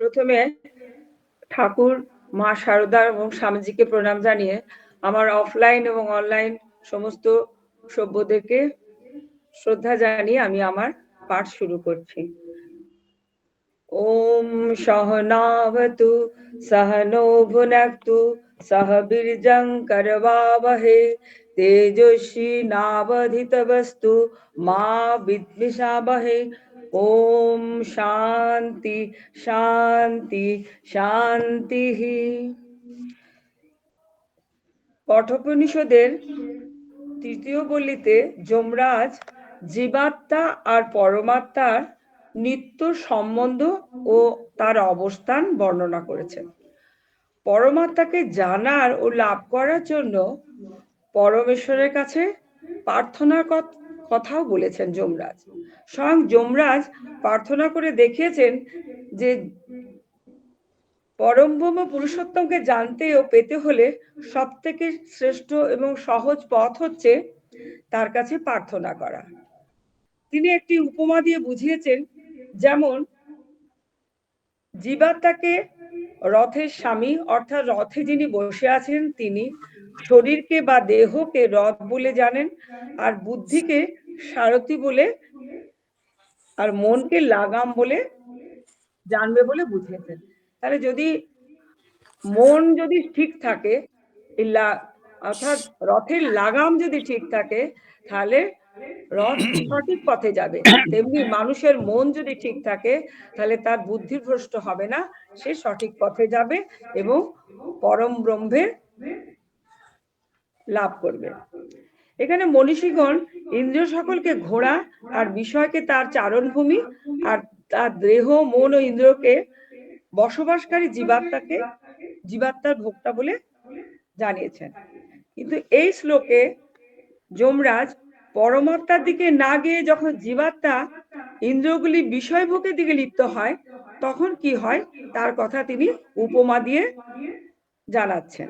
প্রথমে ঠাকুর, মা শারদা এবং স্বামীজিকে প্রণাম জানিয়ে আমার অফলাইন এবং অনলাইন সমস্ত সভ্যদেরকে শ্রদ্ধা জানিয়ে আমি আমার পাঠ শুরু করছি। ওম সহনাবতু সহনো ভুনক্তু সহ বীর্যং করবাবহে তেজস্বী নাবধিতবস্তু মা বিদ্বিষাবহে ওম শান্তি শান্তি শান্তি কঠোপনিষদের তৃতীয় বলিতে যমরাজ জীবাত্মা আর পরমাত্মার নিত্য সম্বন্ধ ও তার অবস্থান বর্ণনা করেছেন। পরমাত্মাকে জানার ও লাভ করার জন্য পরমেশ্বরের কাছে প্রার্থনার কথাও বলেছেন যমরাজ। স্বয়ং যমরাজ প্রার্থনা করে দেখিয়েছেন যে পরম ব্রহ্ম পুরুষোত্তমকে জানতে ও পেতে হলে সব থেকে শ্রেষ্ঠ এবং সহজ পথ হচ্ছে তার কাছে প্রার্থনা করা। তিনি একটি উপমা দিয়ে বুঝিয়েছেন যেমন, জীবাত্মাকে রথের স্বামী অর্থাৎ রথে যিনি বসে আছেন তিনি শরীরকে বা দেহকে রথ বলে জানেন, আর বুদ্ধিকে সারথি বলে আর মনকে লাগাম বলে জানবে বলে বুঝিয়েছেন। তাহলে যদি মন যদি ঠিক থাকে অর্থাৎ রথের লাগাম যদি ঠিক থাকে, তাহলে রথ সঠিক পথে যাবে। তেমনি মানুষের মন যদি ঠিক থাকে, তাহলে তার বুদ্ধি ভ্রষ্ট হবে না, সে সঠিক পথে যাবে এবং পরম ব্রহ্মের লাভ করবে। এখানে মনীষীগণ ইন্দ্রিয় সকলকে ঘোড়া আর বিষয়কে তার চারণভূমি আর তার দেহ, মন ও ইন্দ্রিয়কে বসবাসকারী জীবাত্মাকে জীবাত্মার ভোক্তা বলে জানিয়েছেন। কিন্তু এই শ্লোকে যমরাজ পরমাত্মার দিকে না গিয়ে যখন জীবাত্মা ইন্দ্রগুলি বিষয় ভোগের দিকে লিপ্ত হয়, তখন কি হয়? তার কথা তিনি উপমা দিয়ে জানাচ্ছেন।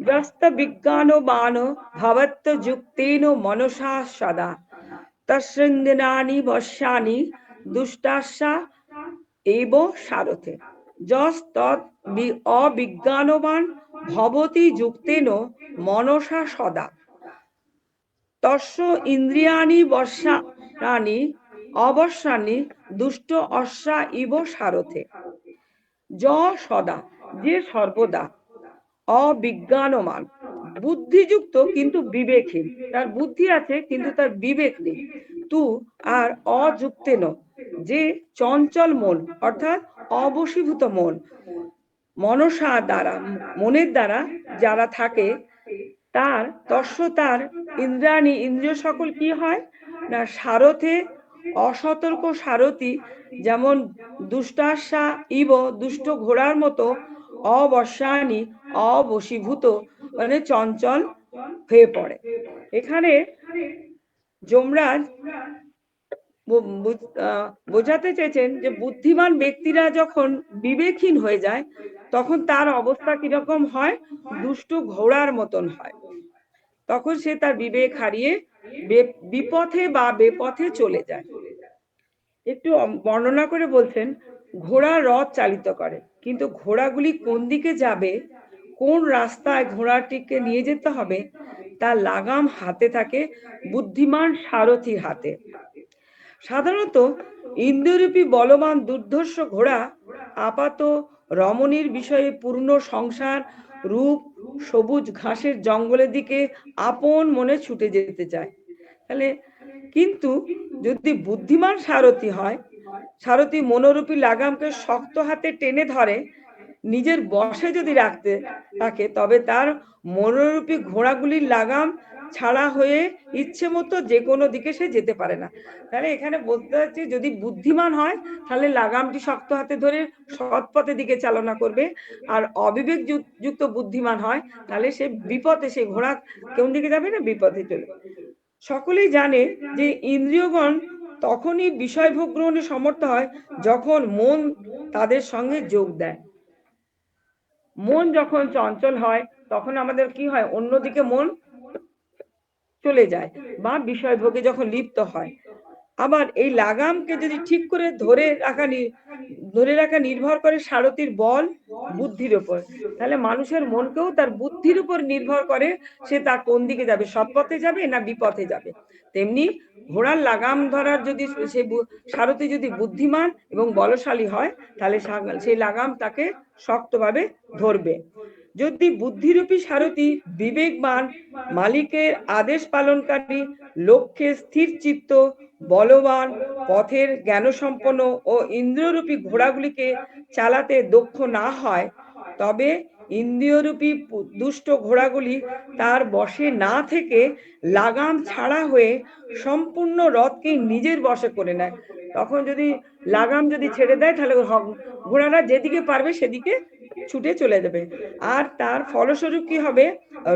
ব্যস্ত বিজ্ঞান বান ভবত্ত যুক্তেন মনসা সদা তসৃন্দিনানি বর্ষানি দুষ্টাশা এব সারথে যস তৎ অবিজ্ঞানবান ভবতি যুক্তেন মনসা সদা তস্য ইন্দ্রিয়ানি বর্ষানি অবর্ষানি দুষ্ট অশ্বা ইব সারথে য সদা যে সর্বদা অবিজ্ঞানমান। বুদ্ধিযুক্ত কিন্তু বিবেকহীন। তার বুদ্ধি আছে, কিন্তু তার বিবেক নেই। তু আর অযুক্তেন যে চঞ্চল মন, অর্থাৎ অবশীভূত মন, মনসা দ্বারা, মনের দ্বারা যারা থাকে, তার তস্য তার ইন্দ্রাণী, ইন্দ্রিয় সকল কি হয়? না, সারথে অসতর্ক সারথি, যেমন দুষ্টাশা ইব, দুষ্ট ঘোড়ার মতো অবসানী, অবশীভূত মানে চঞ্চল হয়ে পড়ে। এখানে যমরাজ বোঝাতে চেয়েছেন যে বুদ্ধিমান ব্যক্তিরা যখন বিবেকহীন হয়ে যায়, তখন তার অবস্থা কীরকম হয়? দুষ্ট ঘোড়ার মতন হয়। তখন সে তার বিবেক হারিয়ে বিপথে বা বেপথে চলে যায়। একটু বর্ণনা করে বলছেন, ঘোড়া রথ চালিত করে। কিন্তু ঘোড়াগুলি কোন দিকে যাবে, কোন রাস্তায় ঘোড়াটিকে নিয়ে যেতে হবে তার লাগাম হাতে থাকে, বুদ্ধিমান সারথীর হাতে। সাধারণত ইন্দ্ররূপী বলবান দুর্ধর্ষ ঘোড়া আপাত রমণীর বিষয়ে পূর্ণ সংসার, রূপ, সবুজ ঘাসের জঙ্গলের দিকে আপন মনে ছুটে যেতে চায়। তাহলে কিন্তু যদি বুদ্ধিমান সারথি হয় সারথি মনোরূপী লাগামকে শক্ত হাতে টেনে ধরে, নিজের বসে যদি রাখতে থাকে, তবে তার মনোরূপী ঘোড়াগুলির লাগাম ছাড়া হয়ে ইচ্ছে মতো যে কোনো দিকে সে যেতে পারে না। তাহলে এখানে বলতে হচ্ছে যদি বুদ্ধিমান হয়, তাহলে লাগামটি শক্ত হাতে ধরে সৎ পথের দিকে চালনা করবে। আর অবিবেক যুক্ত বুদ্ধিমান হয়, তাহলে সে বিপদে সে ঘোড়া কোন দিকে যাবে না? বিপদে চলে। সকলেই জানে যে ইন্দ্রিয়গণ তখনই বিষয় ভোগ গ্রহণে সমর্থ হয় যখন মন তাদের সঙ্গে যোগ দেয়। মন যখন চঞ্চল হয়, তখন আমাদের কি হয়? অন্যদিকে মন চলে যায় বা বিষয়ভোগে যখন লিপ্ত হয়। আবার এই লাগামকে যদি ঠিক করে ধরে রাখা ধরে রাখা নির্ভর করে সারথির বল, বুদ্ধির উপর। তাহলে মানুষের মনকেও তার বুদ্ধির উপর নির্ভর করে সে তার কোন দিকে যাবে সৎ পথে যাবে না বিপথে যাবে। তেমনি ঘোড়ার লাগাম ধরার যদি সে সারথি যদি বুদ্ধিমান এবং বলশালী হয়, তাহলে সেই লাগাম তাকে শক্তভাবে ধরবে। যদি বুদ্ধিরূপী সারথি বিবেকবান, মালিকের আদেশ পালনকারী, লক্ষ্যে স্থির চিত্ত বলবান, পথের জ্ঞানসম্পন্ন ও ইন্দ্রিয়রূপী ঘোড়াগুলিকে চালাতে দক্ষ না হয়, তবে ইন্দ্রিয়রূপী দুষ্ট ঘোড়াগুলি তার বসে না থেকে লাগাম ছাড়া হয়ে সম্পূর্ণ রথকে নিজের বসে করে নেয়। তখন যদি লাগাম যদি ছেড়ে দেয়, তাহলে ঘোড়ারা যেদিকে পারবে সেদিকে ছুটে চলে যাবে। আর তার ফলস্বরূপ কি হবে?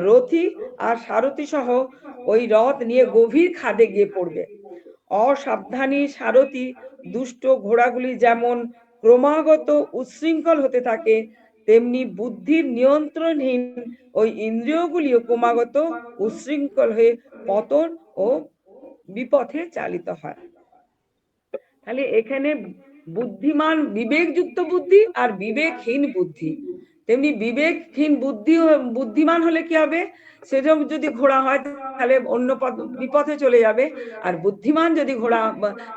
রথি আর সারথি সহ ওই রথ নিয়ে গভীর খাদে গিয়ে পড়বে। অসাবধানী সারথি দুষ্ট ঘোড়াগুলি যেমন ক্রমাগত উচ্ছৃঙ্খল হতে থাকে, তেমনি বুদ্ধির নিয়ন্ত্রণহীন ওই ইন্দ্রিয়গুলিও ক্রমাগত উচ্ছৃঙ্খল হয়ে পতন ও বিপথে চালিত হয়। তাহলে এখানে বুদ্ধিমান বিবেকযুক্ত বুদ্ধি আর বিবেকহীন বুদ্ধি। তেমনি বিবেকহীন বুদ্ধি বুদ্ধিমান হলে কি হবে? সেরকম যদি ঘোড়া হয়, তাহলে অন্য পথ বিপথে চলে যাবে। আর বুদ্ধিমান যদি ঘোড়া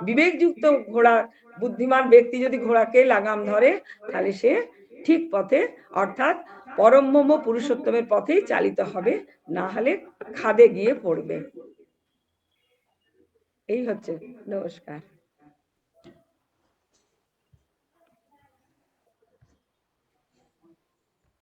বিবেকযুক্ত ঘোড়া, বুদ্ধিমান ব্যক্তি যদি ঘোড়াকে লাগাম ধরে, তাহলে সে ঠিক পথে, অর্থাৎ পরম পুরুষোত্তমের পথেই চালিত হবে, না হলে খাদে গিয়ে পড়বে। এই হচ্ছে নমস্কার।